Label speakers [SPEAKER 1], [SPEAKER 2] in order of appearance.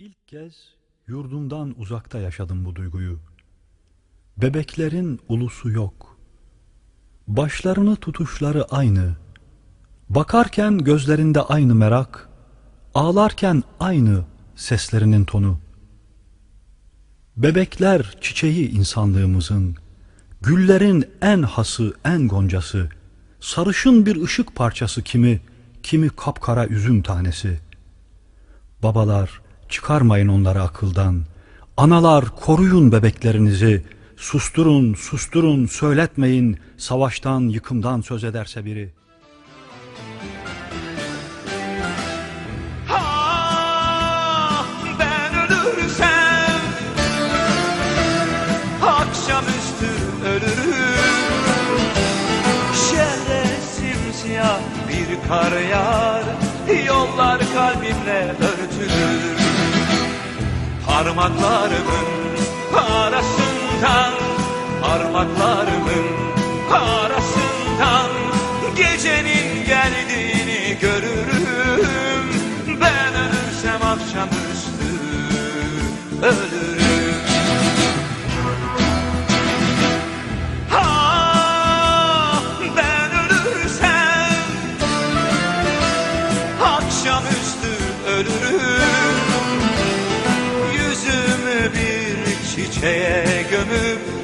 [SPEAKER 1] İlk kez yurdumdan uzakta yaşadım bu duyguyu. Bebeklerin ulusu yok. Başlarını tutuşları aynı. Bakarken gözlerinde aynı merak, ağlarken aynı seslerinin tonu. Bebekler çiçeği insanlığımızın, güllerin en hası, en goncası, sarışın bir ışık parçası kimi, kimi kapkara üzüm tanesi. Babalar çıkarmayın onları akıldan, analar koruyun bebeklerinizi, susturun, susturun, söyletmeyin, savaştan, yıkımdan söz ederse biri.''
[SPEAKER 2] Akşamüstü ölürüm. Şehre simsiyah bir kar yağar. Yollar kalbimle örtülür Parmaklarımın arasından Parmaklarımın arasından Gecenin geldiğini görürüm. Ben ölürsem akşamüstü ölürüm. Akşamüstü ölürüm çiçeğe gömüp